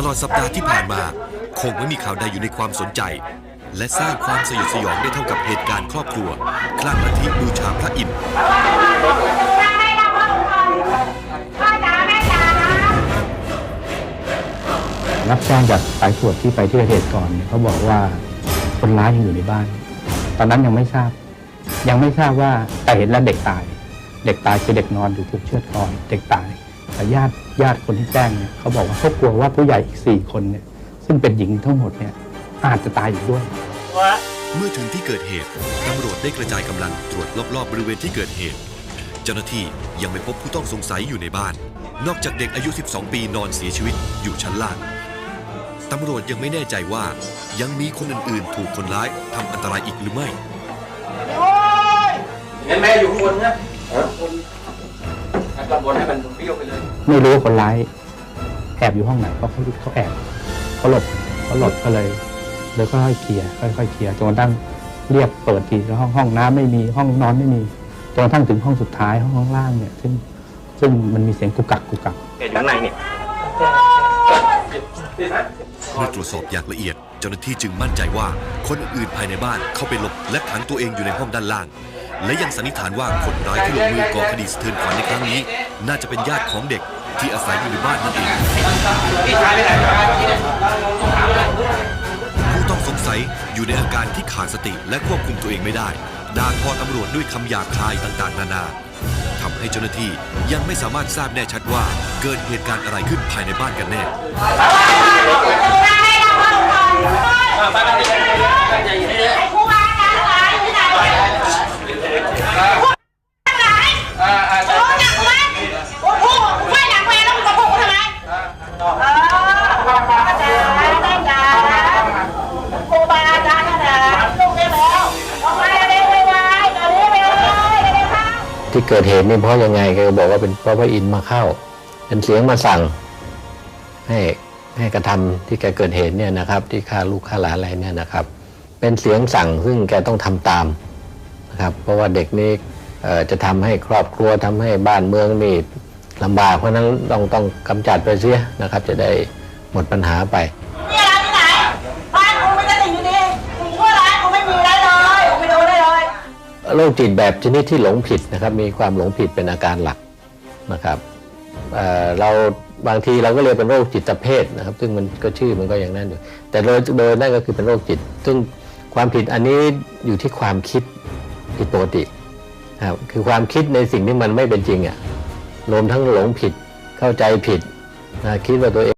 ตลอดสัปดาห์ที่ผ่านมา คงไม่มีข่าวใดอยู่ในความสนใจ และสร้างความสยดสยองได้เท่ากับเหตุการณ์ครอบครัว คลั่งลัทธิบูชาพระอินทร์รับแจ้งจากสายตรวจที่ไปที่เกิดเหตุก่อนเนี่ยเขาบอกว่าคนร้ายยังอยู่ในบ้าน ตอนนั้นยังไม่ทราบ ยังไม่ทราบว่าแต่เห็นแล้วเด็กตาย เด็กตายคือเด็กนอนอยู่ถูกเชือดคอเด็กตาย ญาติญาติคนที่แจ้งเนี่ยเขาบอกว่าเขากลัวว่าผู้ใหญ่อีกสี่คนเนี่ยซึ่งเป็นหญิงทั้งหมดเนี่ยอาจจะตายอยู่ด้วย เมื่อถึงที่เกิดเหตุตำรวจได้กระจายกำลังตรวจรอบๆบริเวณที่เกิดเหตุ เจ้าหน้าที่ยังไม่พบผู้ต้องสงสัยอยู่ในบ้าน นอกจากเด็กอายุ 12 ปีนอนเสียชีวิตอยู่ชั้นล่าง ตำรวจยังไม่แน่ใจว่ายังมีคนอื่นๆ ถูกคนร้ายทำอันตรายอีกหรือไม่งั้นแม่อยู่ข้างบนนะ คนข้างบนให้มันเบี้ยวไปเลย ไม่รู้ว่าคนร้ายแอบอยู่ห้องไหนเพราะเขาเขาแอบเขาหลบเขาหลบก็เลยเลยค่อยๆเคลียร์ค่อยๆเคลียร์จนกระทั่งเรียกเปิดทีแล้วห้องห้องน้ำไม่มีห้องนอนไม่มีจนกระทั่งถึงห้องสุดท้ายห้องข้างล่างเนี่ย ซึ่งซึ่งมันมีเสียงกุกกักกุกกักเห็นข้างในนี่เมื่อตรวจสอบอย่างละเอียด เจ้าหน้าที่จึงมั่นใจว่าคนอื่นๆภายในบ้านเข้าไปหลบและขังตัวเองอยู่ในห้องด้านล่าง และยังสันนิษฐานว่าคนร้ายที่ลงมือก่อคดีสะเทือนขวัญในครั้งนี้ น่าจะเป็นญาติของเด็กที่อาศัยอยู่ในบ้านนั่นเองผู้ต้องสงสัยอยู่ในอาการที่ขาดสติและควบคุมตัวเองไม่ได้ด่าทอตำรวจด้วยคำหยาบคายต่างๆ นานาทำให้เจ้าหน้าที่ยังไม่สามารถทราบแน่ชัดว่าเกิดเหตุการณ์อะไรขึ้นภายในบ้านกันแน่ ไปไปไปใจเย็น อ่าอ่าที่เกิดเหตุนี่เพราะยังไงแกก็บอกว่าเป็นเพราะพระอินทร์มาเข้า เป็นเสียงมาสั่ง ให้ให้กระทำที่แกเกิดเหตุเนี่ยนะครับ ที่ฆ่าลูกฆ่าหลานอะไรเนี่ยนะครับ เป็นเสียงสั่งซึ่งแกต้องทำตามนะครับ เพราะว่าเด็กนี่ จะทำให้ครอบครัวทำให้บ้านเมืองนี่ลำบากเพราะฉะนั้นต้องต้องกำจัดไปเสียนะครับ จะได้หมดปัญหาไปนี่ร้านที่ไหนบ้านกูไม่ใช่สิ่งดีๆสิ่งชั่วร้ายกูไม่มีได้เลยกูไม่ดูได้เลยโรคจิตแบบชนิดที่หลงผิดนะครับ มีความหลงผิดเป็นอาการหลักนะครับเอ่อเราบางทีเราก็เรียกเป็นโรคจิตเภทนะครับ ซึ่งมันก็ชื่อมันก็อย่างนั้นอยู่แต่โดยโดยนั่นก็คือเป็นโรคจิต ซึ่งความผิดอันนี้อยู่ที่ความคิดผิดปกตินะ ครับคือความคิดในสิ่งที่มันไม่เป็นจริงอะ่ะรวมทั้งหลงผิดเข้าใจผิดคิดว่าตัวเอง